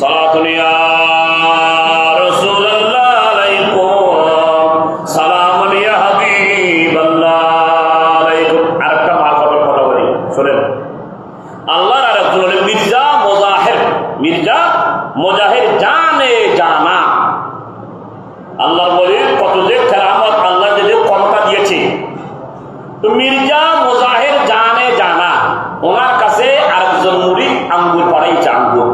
সালাতুন ইয়া রাসূলুল্লাহ আলাইকুম। সালামুন ইয়া হাবিবাল্লাহ আরেকটা মারফতের কথা বলি, শুনেন। মির্জা মোজাহের। মির্জা মোজাহের জানে জানা। আল্লাহর বলে কত যে কেরামত আল্লাহ যে ক্ষমতা দিয়েছে। তো মির্জা মোজাহের জানে জানা ওনার কাছে আরেকজন মুড়ি আঙ্গুর পড়াইছে আঙ্গুর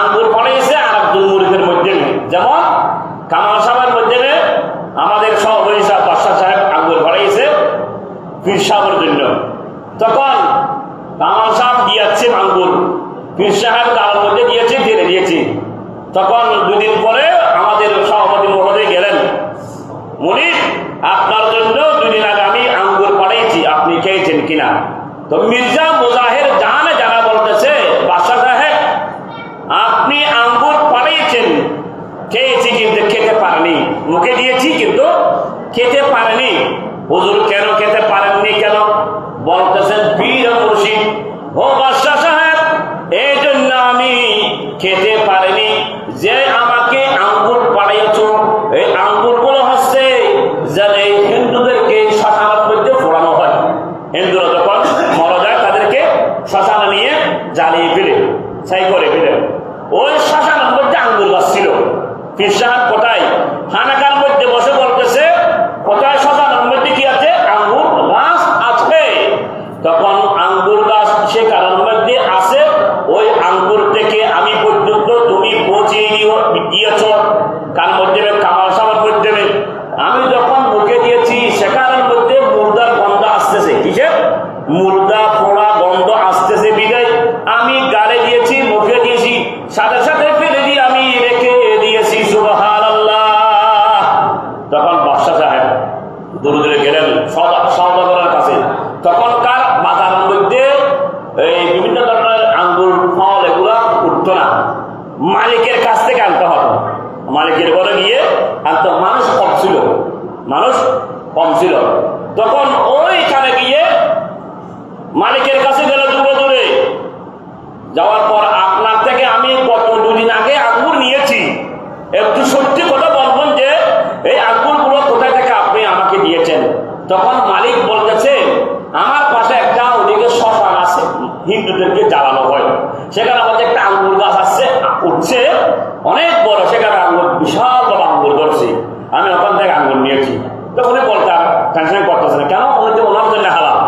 আঙ্গুর পড়াইছে আরেকজন মুড়িদের মধ্যে। যেমন কামাল সাহেবের মধ্যে আমাদের সভাপতি সাহেব বাদশাহ সাহেব আঙ্গুর পড়াইছে পীর সাহেবের জন্য। তখন কামাল সাহেব দিয়াছে আঙ্গুর পীর সাহেব তার মধ্যে দিয়েছে ফেলে দিয়েছে। তখন দুদিন পরে আমাদের সভাপতি মহোদয় গেলেন। মনির, আপনার জন্য দুদিন আগে আমি আঙ্গুর পাঠাইছি আপনি খেয়েছেন কিনা? তো মির্জা মুজাহের জানে, জানা বলতেছে আপনি আঙ্গুর পাঠিয়েছেন খেয়েছি কিন্তু খেতে পারেনি। মুখে দিয়েছি কিন্তু খেতে পারেনি। হুজুর কেন খেতে পারেননি কেন? বলতেছেন বীর মুর্শিদ। ও বাদশাহ সাহেব এই জন্য আমি খেতে পারিনি। যে আমাকে আঙ্গুর পাঠিয়েছ এই আঙ্গুরগুলো হচ্ছে যে এই হিন্দুদেরকে শ্মশানের মধ্যে ফোড়ানো হয়। হিন্দুরা যখন মরা যায়, তাদেরকে শ্মশানে নিয়ে জ্বালিয়ে ফেলে, ছাই করে ফেলে। ওই শ্মশানের মধ্যে আঙ্গুর গাছ ছিল পীর সাহেব কোথায় হানাকার মধ্যে বসে বলতেছে, কোথায় মধ্যে কি আছে? আঙ্গুর গাছ আছে। তখন আঙ্গুর গাছ সে কারণ মধ্যে আছে। ওই আঙ্গুর থেকে আমি পর্যন্ত তুমি পৌঁছে দিয়েছ। কার মধ্যে দূরে দূরে গেলেন সওদা- সওদাগরের কাছে। তখনকার বাজার মধ্যে এই বিভিন্ন ধরনের আঙ্গুর, ফল এগুলা উঠতো না। মালিকের কাছ থেকে আনতে হতো মালিকের ঘরে গিয়ে আনতে মানুষ কম ছিল। মানুষ কম ছিল। তখন ওইখানে গিয়ে মালিকের কাছে গেল দূরে দূরে। যাওয়ার পর আপনার থেকে আমি গত দুদিন আগে আঙ্গুর নিয়েছি একটু সত্যি কথা বলবেন যে এই আঙ্গুরগুলো কোথায় থেকে আপনি আমাকে দিয়েছেন তখন মালিক বলতেছে, আমার পাশে একটা ওদিকে শ্মশান আছে, হিন্দুদেরকে জ্বালানো হয়। সেখানে আমাদের একটা আঙ্গুর গাছ আসছে উঠছে, অনেক বড়, সেখানে আঙ্গুর, বিশাল বড় আঙ্গুর ধরছে। আমি ওখান থেকে আঙ্গুর নিয়েছি। তখন উনি বলতে আর টেনশন করতেছে না, কেন? তো ওনার জন্য হালাল।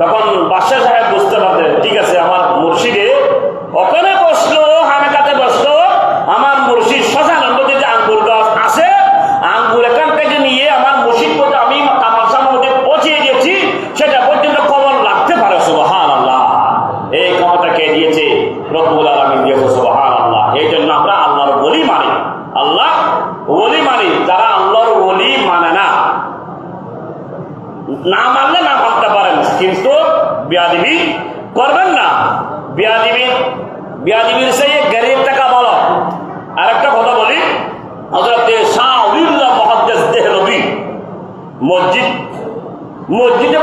তখন বাদশাহ সাহেব বুঝতে পারলেন, ঠিক আছে, আমার মুর্শিদে ওখানে ক্ষমতা কে দিয়েছে এই জন্য আমরা আল্লাহর বলি মানি। আল্লাহ বলি মানি, যারা আল্লাহর বলি মানে না। না মানলে না মানতে পারেন, কিন্তু বিয়াদিবি করবেন না। বিয়াদিবি, বিয়াদিবির সেই গরিব টাকা বলো আর একটা কথা বলি হজরত শাহ মসজিদ, মসজিদে